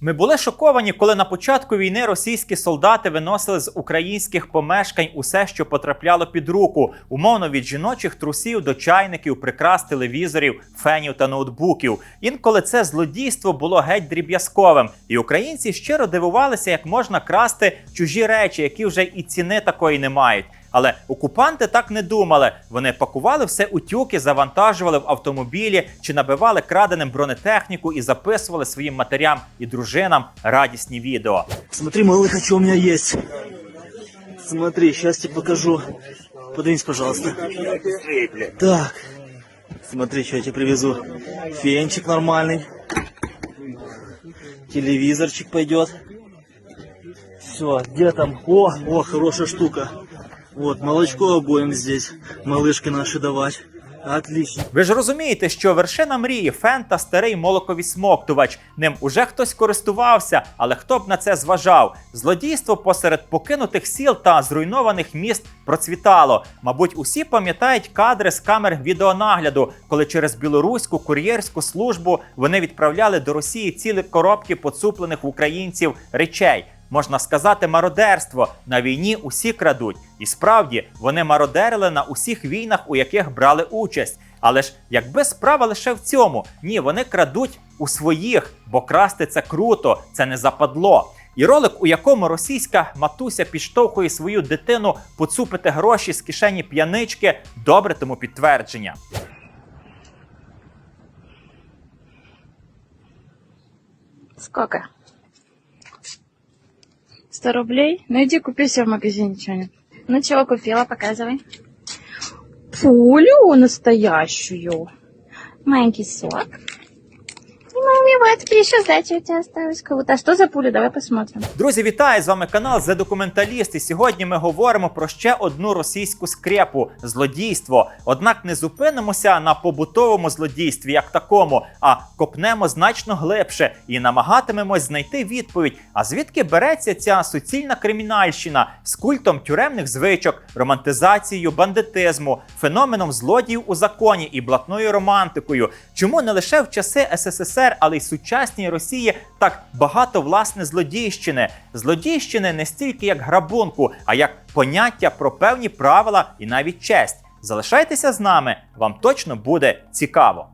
Ми були шоковані, коли на початку війни російські солдати виносили з українських помешкань усе, що потрапляло під руку, умовно від жіночих трусів до чайників, прикрас телевізорів, фенів та ноутбуків. Інколи це злодійство було геть дріб'язковим, і українці щиро дивувалися, як можна красти чужі речі, які вже і ціни такої не мають. Але окупанти так не думали. Вони пакували все у тюки, завантажували в автомобілі чи набивали краденим бронетехніку і записували своїм матерям і дружинам радісні відео. Смотри, малыха, что у меня есть. Смотри, сейчас тебе покажу. Подвинься, пожалуйста. Так. Смотри, что я тебе привезу. Фенчик нормальный. Телевизорчик пойдет. Все, где там? О, о, хорошая штука. Вот, молочко обоим здесь. Малышки наши давать. Отлично. Ви ж розумієте, що вершина мрії фен та старий молоковісмоктувач. Ним уже хтось користувався, але хто б на це зважав? Злодійство посеред покинутих сіл та зруйнованих міст процвітало. Мабуть, усі пам'ятають кадри з камер відеонагляду, коли через білоруську кур'єрську службу вони відправляли до Росії цілі коробки поцуплених в українців речей. Можна сказати, мародерство на війні усі крадуть, і справді вони мародерили на усіх війнах, у яких брали участь. Але ж якби справа лише в цьому, ні, вони крадуть у своїх, бо красти це круто, це не западло. І ролик, у якому російська матуся підштовхує свою дитину поцупити гроші з кишені п'янички, добре тому підтвердження. Сколько? 100 рублей? Ну иди купи себе в магазине что-нибудь. Ну чего купила, показывай. Пулю настоящую. Маленький сок. Вот тебе еще сдача у тебя. А что за пуля? Давай посмотрим. Друзі, вітаю! З вами канал The Документаліст. І сьогодні ми говоримо про ще одну російську скрепу злодійство. Однак не зупинимося на побутовому злодійстві як такому, а копнемо значно глибше і намагатимемось знайти відповідь. А звідки береться ця суцільна кримінальщина з культом тюремних звичок, романтизацією бандитизму, феноменом злодіїв у законі і блатною романтикою? Чому не лише в часи СССР, але й сучасній Росії так багато власне злодійщини? Злодійщини не стільки як грабунку, а як поняття про певні правила і навіть честь. Залишайтеся з нами, вам точно буде цікаво.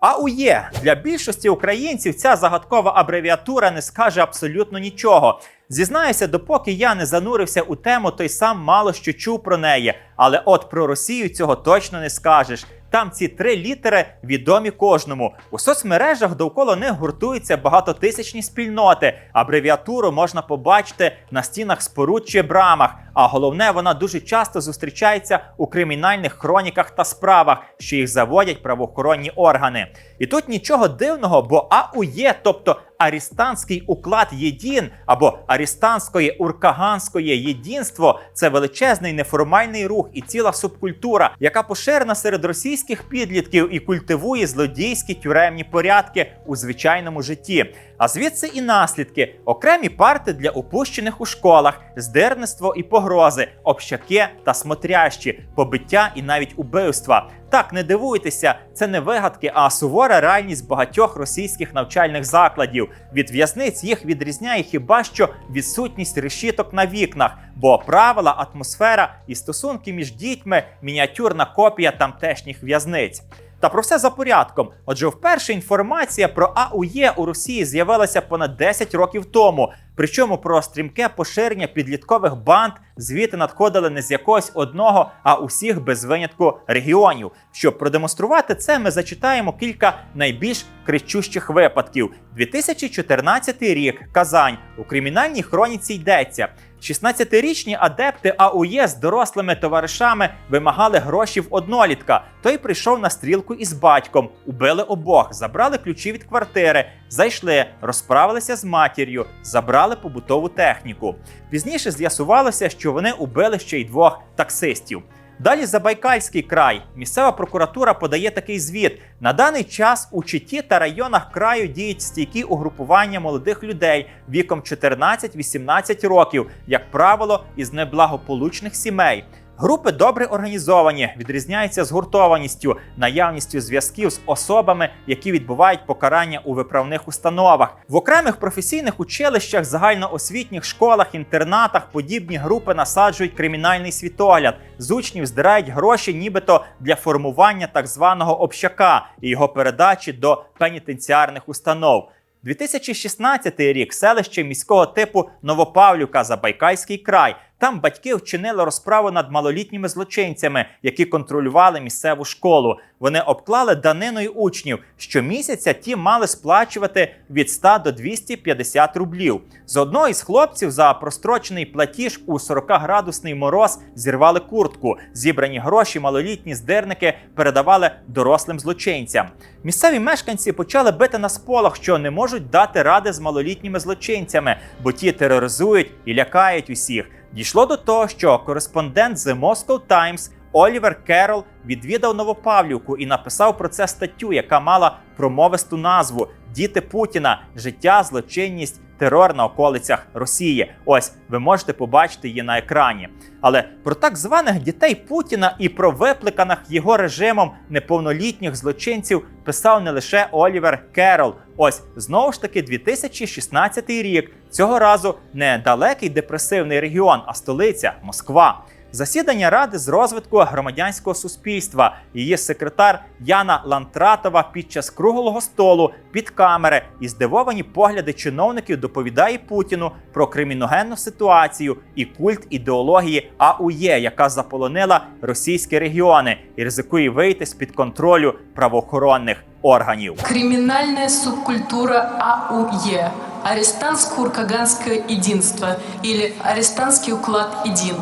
АУЄ для більшості українців ця загадкова абревіатура не скаже абсолютно нічого. Зізнаюся, допоки я не занурився у тему, той сам мало що чув про неї. Але от про Росію цього точно не скажеш. Там ці три літери відомі кожному. У соцмережах довкола них гуртуються багатотисячні спільноти. Абревіатуру можна побачити на стінах споруд чи брамах. А головне, вона дуже часто зустрічається у кримінальних хроніках та справах, що їх заводять правоохоронні органи. І тут нічого дивного, бо АУЄ, тобто Арістанський уклад єдін або Арістанської уркаганської єдинство це величезний неформальний рух і ціла субкультура, яка поширена серед російських підлітків і культивує злодійські тюремні порядки у звичайному житті. А звідси і наслідки: окремі парти для опущених у школах, здирництво і погрози, общаки та смотрящі, побиття і навіть убивства. Так, не дивуйтеся, це не вигадки, а сувора реальність багатьох російських навчальних закладів. Від в'язниць їх відрізняє хіба що відсутність решіток на вікнах, бо правила, атмосфера і стосунки між дітьми мініатюрна копія тамтешніх в'язниць. Та про все за порядком. Отже, вперше інформація про АУЄ у Росії з'явилася понад 10 років тому. Причому про стрімке поширення підліткових банд звіти надходили не з якогось одного, а усіх без винятку регіонів. Щоб продемонструвати це, ми зачитаємо кілька найбільш кричущих випадків. 2014 рік Казань у кримінальній хроніці йдеться. 16-річні адепти АУЄ з дорослими товаришами вимагали гроші в однолітка. Той прийшов на стрілку із батьком, убили обох, забрали ключі від квартири, зайшли, розправилися з матір'ю, забрали побутову техніку. Пізніше з'ясувалося, що вони убили ще й двох таксистів. Далі Забайкальський край. Місцева прокуратура подає такий звіт. На даний час у Читі та районах краю діють стійкі угрупування молодих людей віком 14-18 років, як правило, із неблагополучних сімей. Групи добре організовані, відрізняються згуртованістю, наявністю зв'язків з особами, які відбувають покарання у виправних установах. В окремих професійних училищах, загальноосвітніх школах, інтернатах подібні групи насаджують кримінальний світогляд. З учнів здирають гроші, нібито для формування так званого общака і його передачі до пенітенціарних установ. 2016 рік селище міського типу Новопавлюка, Забайкальський край. Там батьки вчинили розправу над малолітніми злочинцями, які контролювали місцеву школу. Вони обклали даниною учнів. Щомісяця ті мали сплачувати від 100 до 250 рублів. З одного із хлопців за прострочений платіж у 40-градусний мороз зірвали куртку. Зібрані гроші малолітні здирники передавали дорослим злочинцям. Місцеві мешканці почали бити на сполох, що не можуть дати ради з малолітніми злочинцями, бо ті тероризують і лякають усіх. Дійшло до того, що кореспондент The Moscow Times Олівер Керол відвідав Новопавлівку і написав про це статтю, яка мала промовисту назву Діти Путіна, життя, злочинність, терор на околицях Росії. Ось ви можете побачити її на екрані. Але про так званих дітей Путіна і про викликаних його режимом неповнолітніх злочинців писав не лише Олівер Керол. Ось знову ж таки 2016 рік. Цього разу не далекий депресивний регіон, а столиця Москва. Засідання ради з розвитку громадянського суспільства. Її секретар Яна Лантратова під час круглого столу під камери і здивовані погляди чиновників доповідає Путіну про криміногенну ситуацію і культ ідеології АУЄ, яка заполонила російські регіони і ризикує вийти з під контролю правоохоронних органів. Криминальная субкультура АУЕ – арестантско-уркаганское единство или арестантский уклад един.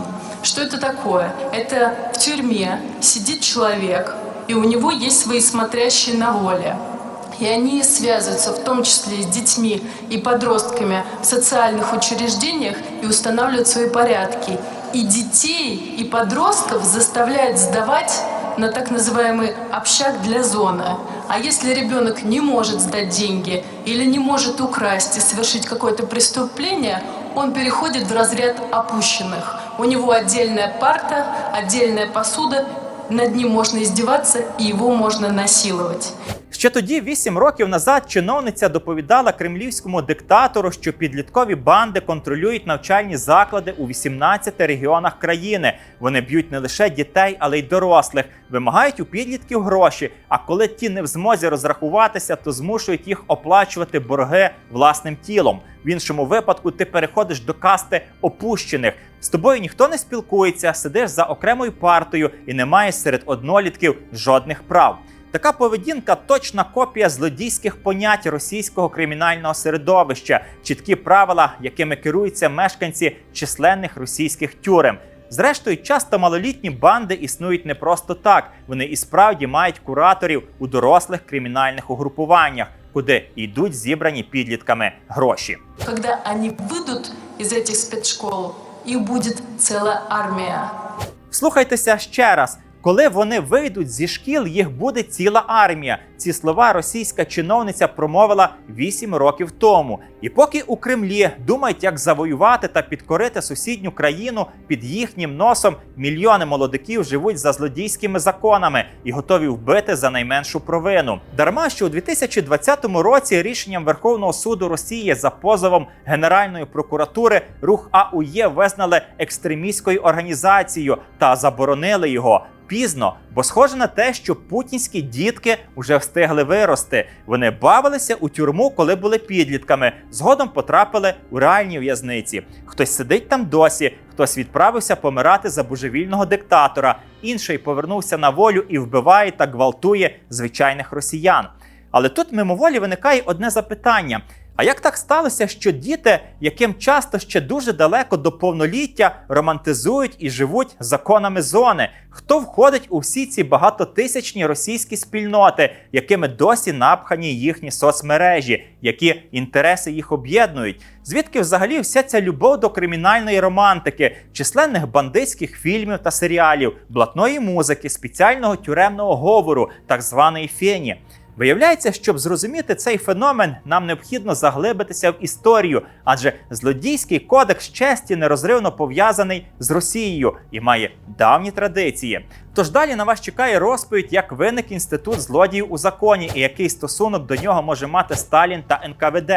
Что это такое? Это в тюрьме сидит человек, и у него есть свои смотрящие на воле. И они связываются в том числе с детьми и подростками в социальных учреждениях и устанавливают свои порядки. И детей, и подростков заставляют сдавать на так называемый общак для зоны. А если ребенок не может сдать деньги или не может украсть и совершить какое-то преступление, он переходит в разряд опущенных. У него отдельная парта, отдельная посуда, над ним можно издеваться и его можно насиловать. Ще тоді, вісім років назад, чиновниця доповідала кремлівському диктатору, що підліткові банди контролюють навчальні заклади у 18 регіонах країни. Вони б'ють не лише дітей, але й дорослих, вимагають у підлітків гроші. А коли ті не в змозі розрахуватися, то змушують їх оплачувати борги власним тілом. В іншому випадку ти переходиш до касти опущених. З тобою ніхто не спілкується, сидиш за окремою партою і не маєш серед однолітків жодних прав. Така поведінка точна копія злодійських понять російського кримінального середовища, чіткі правила, якими керуються мешканці численних російських тюрем. Зрештою, часто малолітні банди існують не просто так. Вони і справді мають кураторів у дорослих кримінальних угрупуваннях, куди йдуть зібрані підлітками гроші. Когда они выйдут из этих спецшкол, их будет целая армия. Слухайтеся ще раз. Коли вони вийдуть зі шкіл, їх буде ціла армія. Ці слова російська чиновниця промовила 8 років тому. І поки у Кремлі думають, як завоювати та підкорити сусідню країну, під їхнім носом мільйони молодиків живуть за злодійськими законами і готові вбити за найменшу провину. Дарма що у 2020 році рішенням Верховного суду Росії за позовом Генеральної прокуратури рух АУЄ визнали екстремістською організацією та заборонили його. Пізно, бо схоже на те, що путінські дітки вже встигли вирости. Вони бавилися у тюрму, коли були підлітками. Згодом потрапили у реальні в'язниці. Хтось сидить там досі, хтось відправився помирати за божевільного диктатора, інший повернувся на волю і вбиває та гвалтує звичайних росіян. Але тут мимоволі виникає одне запитання. А як так сталося, що діти, яким часто ще дуже далеко до повноліття, романтизують і живуть законами зони? Хто входить у всі ці багатотисячні російські спільноти, якими досі напхані їхні соцмережі, які інтереси їх об'єднують? Звідки взагалі вся ця любов до кримінальної романтики, численних бандитських фільмів та серіалів, блатної музики, спеціального тюремного говору, так званої фені? Виявляється, щоб зрозуміти цей феномен, нам необхідно заглибитися в історію, адже злодійський кодекс честі нерозривно пов'язаний з Росією і має давні традиції. Тож далі на вас чекає розповідь, як виник інститут злодіїв у законі і який стосунок до нього може мати Сталін та НКВД.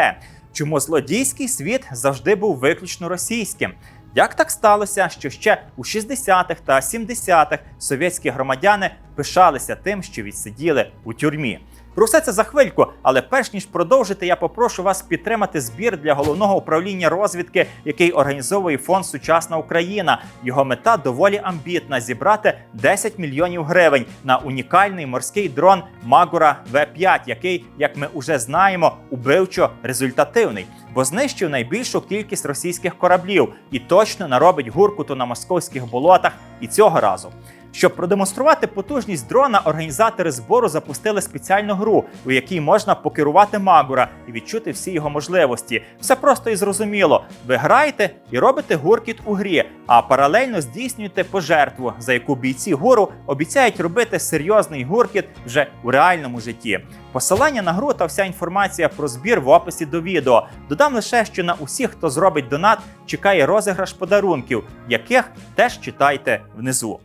Чому злодійський світ завжди був виключно російським? Як так сталося, що ще у 60-х та 70-х совєтські громадяни пишалися тим, що відсиділи у тюрмі? Про все це за хвильку, але перш ніж продовжити, я попрошу вас підтримати збір для головного управління розвідки, який організовує фонд Сучасна Україна. Його мета доволі амбітна зібрати 10 мільйонів гривень на унікальний морський дрон Магура В5, який, як ми уже знаємо, убивчо результативний, бо знищив найбільшу кількість російських кораблів і точно наробить гуркуту на московських болотах і цього разу. Щоб продемонструвати потужність дрона, організатори збору запустили спеціальну гру, у якій можна покерувати Магура і відчути всі його можливості. Все просто і зрозуміло. Ви граєте і робите гуркіт у грі, а паралельно здійснюєте пожертву, за яку бійці гуру обіцяють робити серйозний гуркіт вже у реальному житті. Посилання на гру та вся інформація про збір в описі до відео. Додам лише, що на усіх, хто зробить донат, чекає розіграш подарунків, яких теж читайте внизу.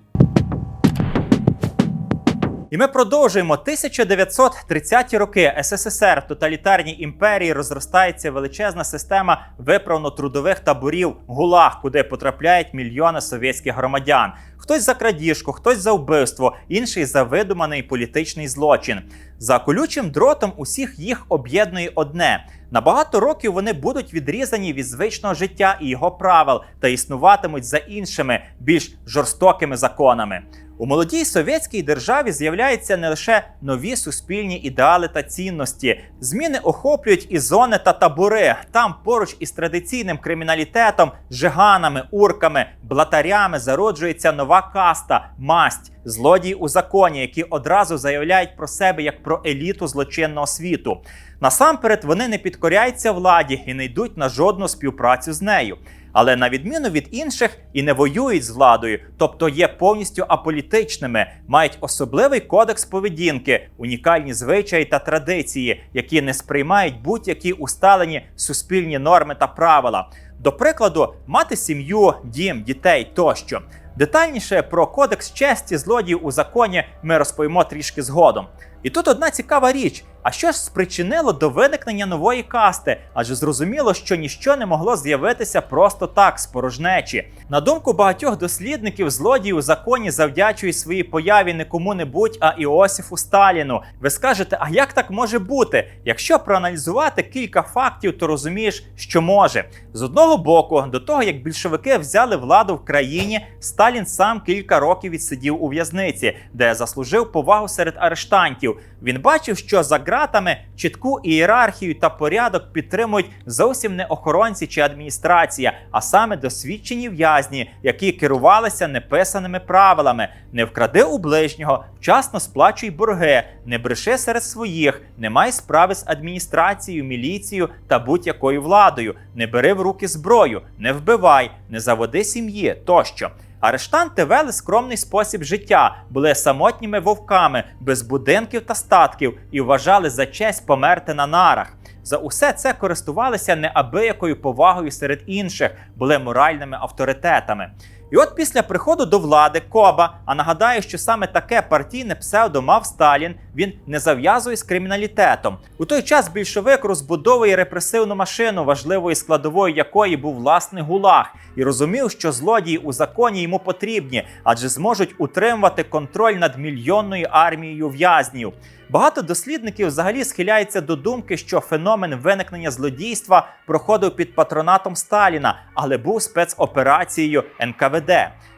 І ми продовжуємо 1930-ті роки СССР тоталітарній імперії розростається величезна система виправно-трудових таборів ГУЛАГ, куди потрапляють мільйони совєтських громадян. Хтось за крадіжку, хтось за вбивство, інший за видуманий політичний злочин. За колючим дротом усіх їх об'єднує одне. На багато років вони будуть відрізані від звичного життя і його правил та існуватимуть за іншими, більш жорстокими законами. У молодій совєтській державі з'являються не лише нові суспільні ідеали та цінності. Зміни охоплюють і зони та табори. Там поруч із традиційним криміналітетом, жиганами, урками, блатарями зароджується нова каста, масть, злодії у законі, які одразу заявляють про себе як про еліту злочинного світу. Насамперед вони не підкоряються владі і не йдуть на жодну співпрацю з нею. Але на відміну від інших і не воюють з владою, тобто є повністю аполітичними, мають особливий кодекс поведінки, унікальні звичаї та традиції, які не сприймають будь-які усталені суспільні норми та правила. До прикладу, мати сім'ю, дім, дітей тощо. Детальніше про кодекс честі злодіїв у законі ми розповімо трішки згодом. І тут одна цікава річ: а що ж спричинило до виникнення нової касти? Адже зрозуміло, що ніщо не могло з'явитися просто так, з порожнечі. На думку багатьох дослідників, злодії у законі завдячують своїй появі не кому-небудь, а Іосифу Сталіну. Ви скажете, а як так може бути? Якщо проаналізувати кілька фактів, то розумієш, що може. З одного боку, до того як більшовики взяли владу в країні, Сталін сам кілька років відсидів у в'язниці, де заслужив повагу серед арештантів. Він бачив, що за ґратами чітку ієрархію та порядок підтримують зовсім не охоронці чи адміністрація, а саме досвідчені в'язні, які керувалися неписаними правилами: не вкради у ближнього, вчасно сплачуй борги, не бреши серед своїх, не май справи з адміністрацією, міліцією та будь-якою владою, не бери в руки зброю, не вбивай, не заводи сім'ї тощо. Арештанти вели скромний спосіб життя, були самотніми вовками, без будинків та статків і вважали за честь померти на нарах. За усе це користувалися неабиякою повагою серед інших, були моральними авторитетами. І от після приходу до влади Коба, а нагадаю, що саме таке партійне псевдо мав Сталін, він не зав'язує з криміналітетом. У той час більшовик розбудовує репресивну машину, важливою складовою якої був власний гулаг, і розумів, що злодії у законі йому потрібні, адже зможуть утримувати контроль над мільйонною армією в'язнів. Багато дослідників взагалі схиляються до думки, що феномен виникнення злодійства проходив під патронатом Сталіна, але був спецоперацією НКВД.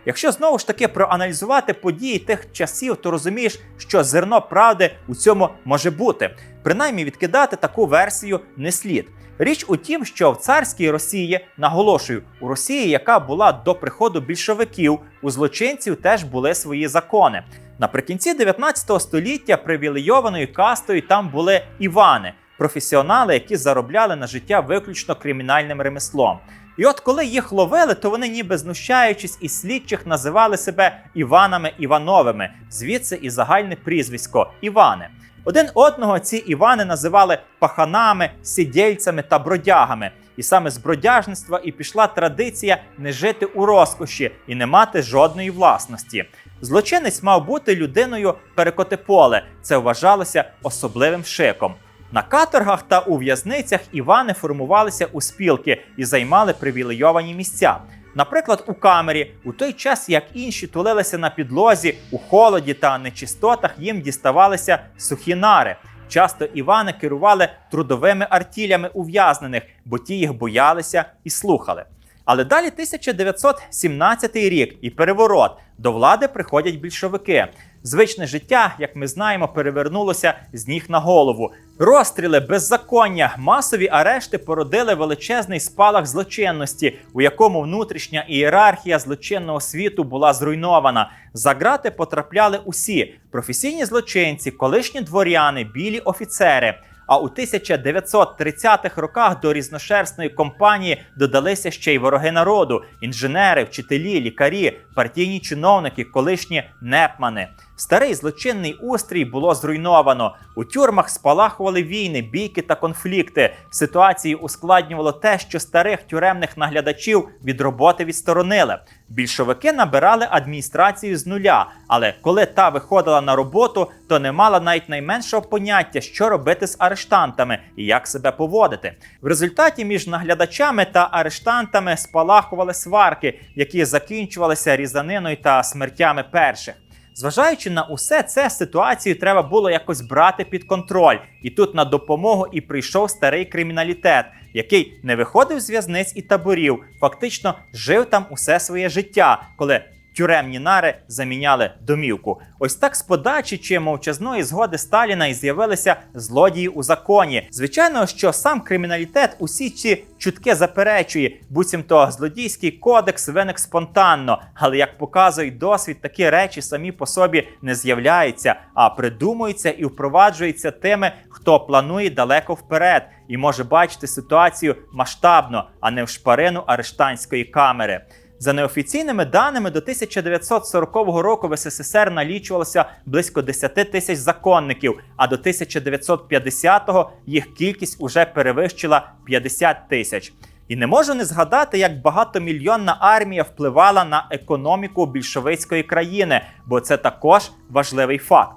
Якщо знову ж таки проаналізувати події тих часів, то розумієш, що зерно правди у цьому може бути. Принаймні відкидати таку версію не слід. Річ у тім, що в царській Росії, наголошую, у Росії, яка була до приходу більшовиків, у злочинців теж були свої закони. Наприкінці 19 століття привілейованою кастою там були Івани, професіонали, які заробляли на життя виключно кримінальним ремеслом. І от коли їх ловили, то вони, ніби знущаючись із слідчих, називали себе Іванами Івановими, звідси і загальне прізвисько Івани. Один одного ці Івани називали паханами, сидільцями та бродягами. І саме з бродяжництва і пішла традиція не жити у розкоші і не мати жодної власності. Злочинець мав бути людиною перекотиполе. Це вважалося особливим шиком. На каторгах та у в'язницях Івани формувалися у спілки і займали привілейовані місця. Наприклад, у камері, у той час як інші тулилися на підлозі, у холоді та нечистотах їм діставалися сухі нари. Часто Івани керували трудовими артілями ув'язнених, бо ті їх боялися і слухали. Але далі 1917 рік і переворот до влади приходять більшовики. Звичне життя, як ми знаємо, перевернулося з ніг на голову. Розстріли, беззаконня, масові арешти породили величезний спалах злочинності, у якому внутрішня ієрархія злочинного світу була зруйнована. За грати потрапляли усі професійні злочинці, колишні дворяни, білі офіцери. А у 1930-х роках до різношерстної компанії додалися ще й вороги народу: інженери, вчителі, лікарі, партійні чиновники, колишні непмани. Старий злочинний устрій було зруйновано. У тюрмах спалахували війни, бійки та конфлікти. Ситуацію ускладнювало те, що старих тюремних наглядачів від роботи відсторонили. Більшовики набирали адміністрацію з нуля, але коли та виходила на роботу, то не мала навіть найменшого поняття, що робити з арештантами і як себе поводити. В результаті між наглядачами та арештантами спалахували сварки, які закінчувалися різаниною та смертями перших. Зважаючи на усе це, ситуацію треба було якось брати під контроль. І тут на допомогу і прийшов старий криміналітет, який не виходив з в'язниць і таборів, фактично жив там усе своє життя, коли тюремні нари заміняли домівку. Ось так з подачі чи мовчазної згоди Сталіна і з'явилися злодії у законі. Звичайно, що сам криміналітет усі ці чутки заперечує, буцімто злодійський кодекс виник спонтанно. Але як показує досвід, такі речі самі по собі не з'являються, а придумуються і впроваджуються тими, хто планує далеко вперед і може бачити ситуацію масштабно, а не в шпарину арештанської камери. За неофіційними даними, до 1940 року в СССР налічувалося близько 10 тисяч законників, а до 1950-го їх кількість уже перевищила 50 тисяч. І не можу не згадати, як багатомільйонна армія впливала на економіку більшовицької країни, бо це також важливий факт.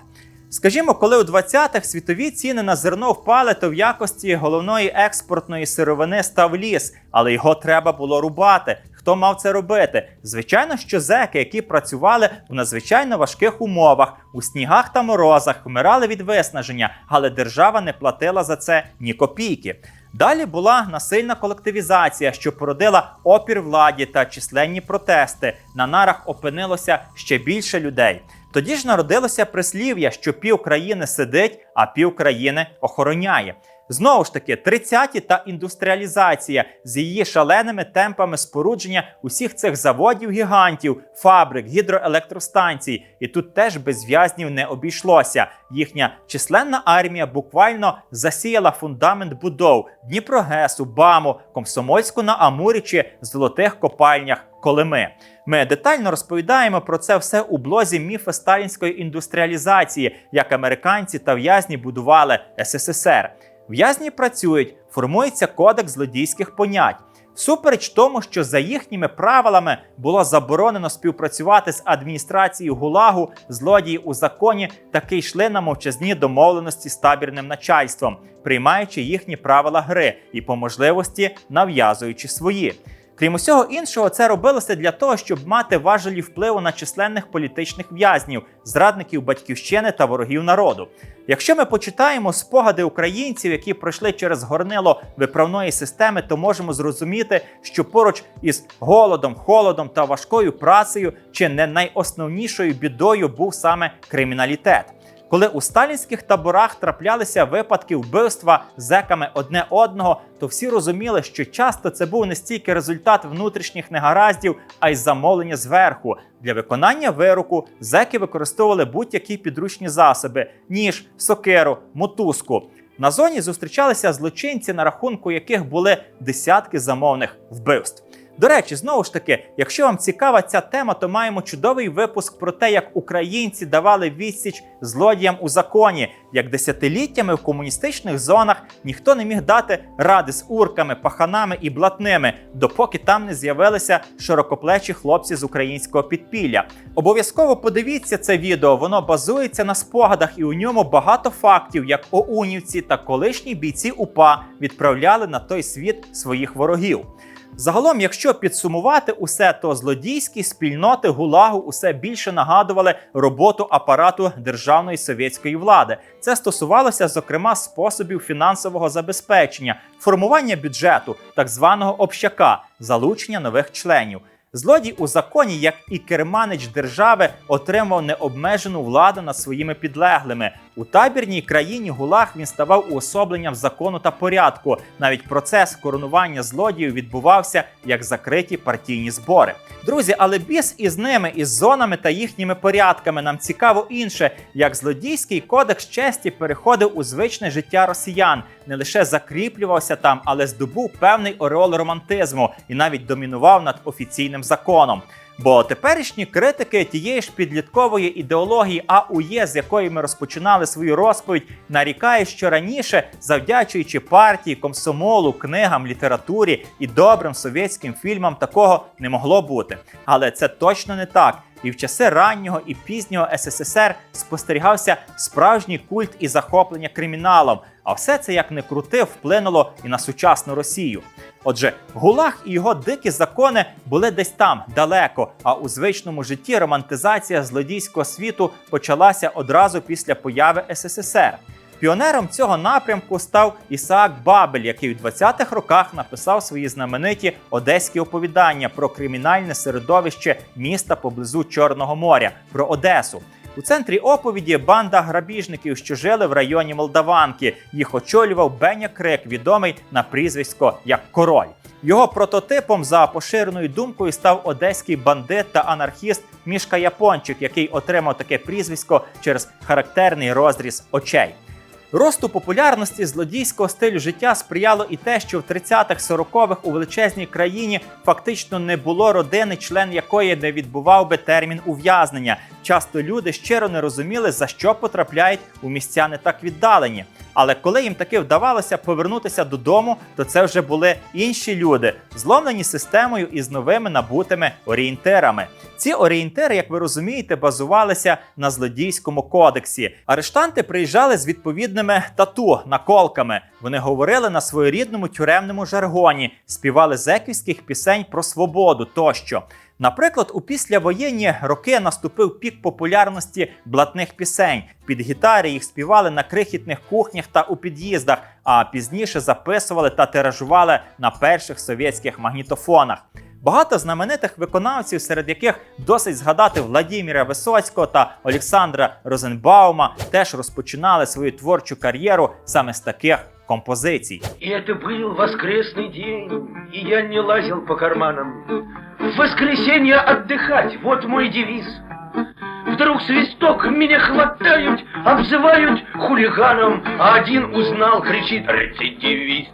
Скажімо, коли у 20-х світові ціни на зерно впали, то в якості головної експортної сировини став ліс, але його треба було рубати. Хто мав це робити? Звичайно, що зеки, які працювали в надзвичайно важких умовах, у снігах та морозах, вмирали від виснаження, але держава не платила за це ні копійки. Далі була насильна колективізація, що породила опір владі та численні протести. На нарах опинилося ще більше людей. Тоді ж народилося прислів'я, що пів країни сидить, а пів країни охороняє. Знову ж таки, 30-ті та індустріалізація з її шаленими темпами спорудження усіх цих заводів гігантів, фабрик, гідроелектростанцій. І тут теж без в'язнів не обійшлося. Їхня численна армія буквально засіяла фундамент будов Дніпрогесу, БАМу, Комсомольську на Амурі чи золотих копальнях Колими. Ми детально розповідаємо про це все у блозі міфи сталінської індустріалізації, як американці та в'язні будували СССР. В'язні працюють, формується кодекс злодійських понять. Всупереч тому, що за їхніми правилами було заборонено співпрацювати з адміністрацією ГУЛАГу, злодії у законі таки йшли на мовчазні домовленості з табірним начальством, приймаючи їхні правила гри і по можливості нав'язуючи свої. Крім усього іншого, це робилося для того, щоб мати важелі впливу на численних політичних в'язнів, зрадників батьківщини та ворогів народу. Якщо ми почитаємо спогади українців, які пройшли через горнило виправної системи, то можемо зрозуміти, що поруч із голодом, холодом та важкою працею, чи не найосновнішою бідою був саме криміналітет. Коли у сталінських таборах траплялися випадки вбивства зеками одне одного, то всі розуміли, що часто це був не стільки результат внутрішніх негараздів, а й замовлення зверху. Для виконання вироку зеки використовували будь-які підручні засоби: ніж, сокиру, мотузку. На зоні зустрічалися злочинці, на рахунку яких були десятки замовних вбивств. До речі, знову ж таки, якщо вам цікава ця тема, то маємо чудовий випуск про те, як українці давали відсіч злодіям у законі, як десятиліттями в комуністичних зонах ніхто не міг дати ради з урками, паханами і блатними, допоки там не з'явилися широкоплечі хлопці з українського підпілля. Обов'язково подивіться це відео, воно базується на спогадах, і у ньому багато фактів, як оунівці та колишні бійці УПА відправляли на той світ своїх ворогів. Загалом, якщо підсумувати усе, то злодійські спільноти ГУЛАГу усе більше нагадували роботу апарату державної совєтської влади. Це стосувалося, зокрема, способів фінансового забезпечення, формування бюджету, так званого общака, залучення нових членів. Злодій у законі, як і керманич держави, отримав необмежену владу над своїми підлеглими. У табірній країні Гулаг він ставав уособленням закону та порядку. Навіть процес коронування злодіїв відбувався як закриті партійні збори. Друзі, але біс із ними, із зонами та їхніми порядками. Нам цікаво інше, як злодійський кодекс честі переходив у звичне життя росіян, не лише закріплювався там, але здобув певний ореол романтизму і навіть домінував над офіційним законом. Бо теперішні критики тієї ж підліткової ідеології АУЄ, з якої ми розпочинали свою розповідь, нарікають, що раніше, завдячуючи партії, комсомолу, книгам, літературі і добрим совєтським фільмам, такого не могло бути. Але це точно не так. І в часи раннього і пізнього СССР спостерігався справжній культ і захоплення криміналом. А все це як не крути вплинуло і на сучасну Росію. Отже, гулаг і його дикі закони були десь там далеко. А у звичному житті романтизація злодійського світу почалася одразу після появи СССР. Піонером цього напрямку став Ісаак Бабель, який в 20-х роках написав свої знамениті одеські оповідання про кримінальне середовище міста поблизу Чорного моря, про Одесу. У центрі оповіді банда грабіжників, що жили в районі Молдаванки. Їх очолював Беня Крик, відомий на прізвисько як Король. Його прототипом за поширеною думкою став одеський бандит та анархіст Мішка Япончик, який отримав таке прізвисько через характерний розріз очей. Росту популярності злодійського стилю життя сприяло і те, що в 30-х-40-х у величезній країні фактично не було родини, член якої не відбував би термін ув'язнення. Часто люди щиро не розуміли, за що потрапляють у місця не так віддалені. Але коли їм таки вдавалося повернутися додому, то це вже були інші люди, зломлені системою і з новими набутими орієнтирами. Ці орієнтири, як ви розумієте, базувалися на злодійському кодексі. Арештанти приїжджали з відповідними тату, наколками. Вони говорили на своєрідному тюремному жаргоні, співали зеківських пісень про свободу тощо. Наприклад, у післявоєнні роки наступив пік популярності блатних пісень. Під гітари їх співали на крихітних кухнях та у під'їздах, а пізніше записували та тиражували на перших совєтських магнітофонах. Багато знаменитих виконавців, серед яких досить згадати Владіміра Висоцького та Олександра Розенбаума, теж розпочинали свою творчу кар'єру саме з таких композицій. И это был воскресный день, и я не лазил по карманам. В воскресенье отдыхать, вот мой девиз. Вдруг свисток, меня хватают, обзывают хулиганом, а один узнал, кричит рецидивист.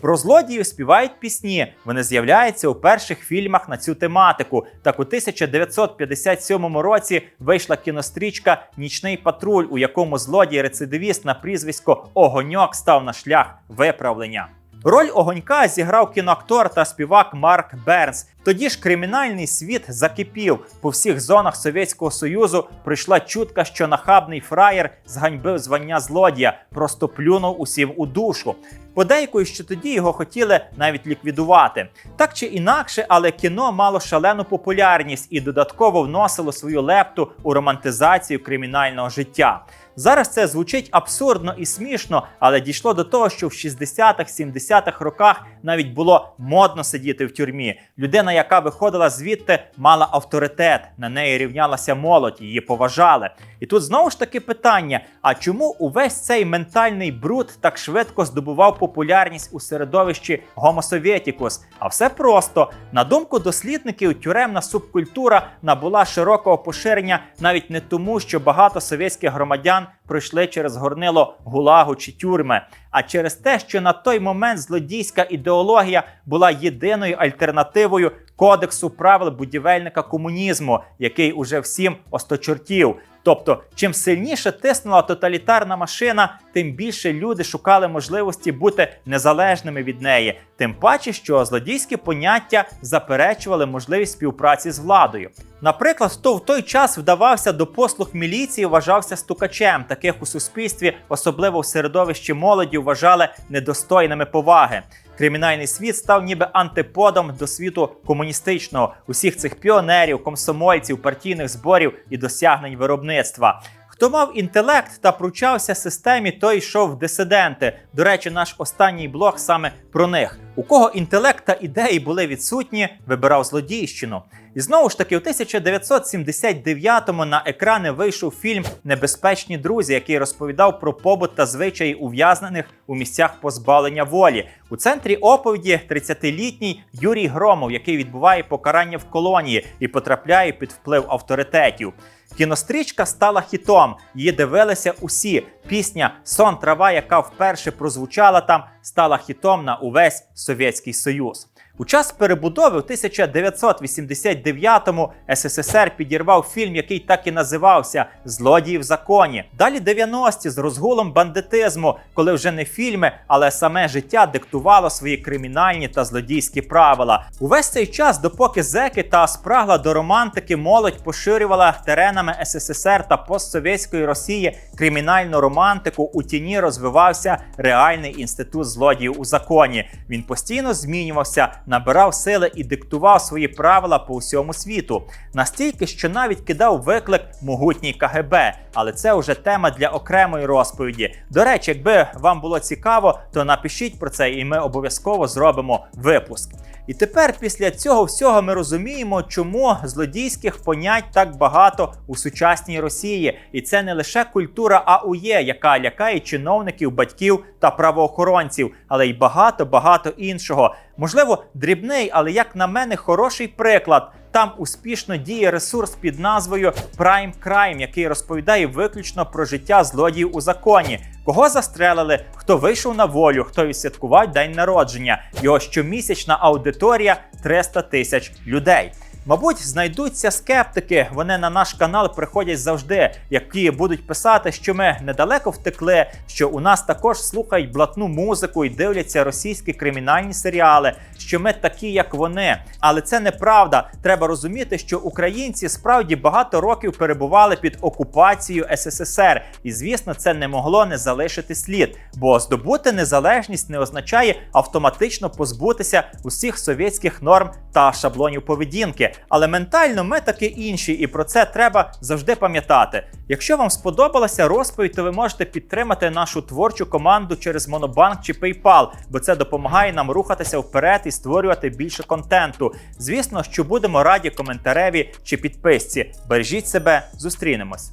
Про злодіїв співають пісні. Вони з'являються у перших фільмах на цю тематику. Так у 1957 році вийшла кінострічка Нічний патруль, у якому злодій-рецидивіст на прізвисько Огоньок став на шлях виправлення. Роль огонька зіграв кіноактор та співак Марк Бернс. Тоді ж кримінальний світ закипів. По всіх зонах Совєтського Союзу прийшла чутка, що нахабний фраєр зганьбив звання злодія, просто плюнув усім у душу. Подейкують, що тоді його хотіли навіть ліквідувати. Так чи інакше, але кіно мало шалену популярність і додатково вносило свою лепту у романтизацію кримінального життя. Зараз це звучить абсурдно і смішно, але дійшло до того, що в 60-х, 70-х роках навіть було модно сидіти в тюрмі. Людина, яка виходила звідти, мала авторитет, на неї рівнялася молодь, її поважали. І тут знову ж таки питання: а чому увесь цей ментальний бруд так швидко здобував популярність у середовищі Sovieticus? А все просто на думку дослідників, тюремна субкультура набула широкого поширення навіть не тому, що багато совєтських громадян пройшли через горнило гулагу чи тюрми, а через те, що на той момент злодійська ідеологія була єдиною альтернативою кодексу правил будівельника комунізму, який уже всім осточортів. Тобто, чим сильніше тиснула тоталітарна машина, тим більше люди шукали можливості бути незалежними від неї. Тим паче, що злодійські поняття заперечували можливість співпраці з владою. Наприклад, хто в той час вдавався до послуг міліції, вважався стукачем. Таких у суспільстві, особливо в середовищі молоді, вважали недостойними поваги. Кримінальний світ став ніби антиподом до світу комуністичного, усіх цих піонерів, комсомольців, партійних зборів і досягнень виробництва. Хто мав інтелект та пручався системі, той йшов в дисиденти. До речі, наш останній блог саме про них. У кого інтелект та ідеї були відсутні, вибирав злодійщину. І знову ж таки, у 1979-му на екрани вийшов фільм Небезпечні друзі, який розповідав про побут та звичаї ув'язнених у місцях позбавлення волі. У центрі оповіді 30-літній Юрій Громов, який відбуває покарання в колонії і потрапляє під вплив авторитетів. Кінострічка стала хітом. Її дивилися усі. Пісня Сон трава, яка вперше прозвучала там, стала хітом на увесь Совєтський Союз. У час перебудови у 1989-му СССР підірвав фільм, який так і називався Злодії в законі. Далі 90-ті з розгулом бандитизму, коли вже не фільми, але саме життя диктувало свої кримінальні та злодійські правила. Увесь цей час, допоки зеки та спрагла до романтики, молодь поширювала теренами СССР та постсовєтської Росії кримінальну романтику. У тіні розвивався реальний інститут злодіїв у законі. Він постійно змінювався, набирав сили і диктував свої правила по всьому світу. Настільки, що навіть кидав виклик могутній КГБ. Але це вже тема для окремої розповіді. До речі, якби вам було цікаво, то напишіть про це, і ми обов'язково зробимо випуск. І тепер після цього всього ми розуміємо, чому злодійських понять так багато у сучасній Росії. І це не лише культура АУЄ, яка лякає чиновників, батьків та правоохоронців, але й багато багато іншого. Можливо, дрібний, але як на мене, хороший приклад. Там успішно діє ресурс під назвою Prime Crime, який розповідає виключно про життя злодіїв у законі. Кого застрелили, хто вийшов на волю, хто відсвяткував день народження. Його щомісячна аудиторія 300 тисяч людей. Мабуть, знайдуться скептики. Вони на наш канал приходять завжди, які будуть писати, що ми недалеко втекли, що у нас також слухають блатну музику і дивляться російські кримінальні серіали, що ми такі, як вони. Але це неправда. Треба розуміти, що українці справді багато років перебували під окупацією СССР, і звісно, це не могло не залишити слід, бо здобути незалежність не означає автоматично позбутися усіх совєтських норм та шаблонів поведінки. Але ментально ми таки інші, і про це треба завжди пам'ятати. Якщо вам сподобалася розповідь, то ви можете підтримати нашу творчу команду через Монобанк чи PayPal, бо це допомагає нам рухатися вперед і створювати більше контенту. Звісно, що будемо раді коментареві чи підписці. Бережіть себе, зустрінемось.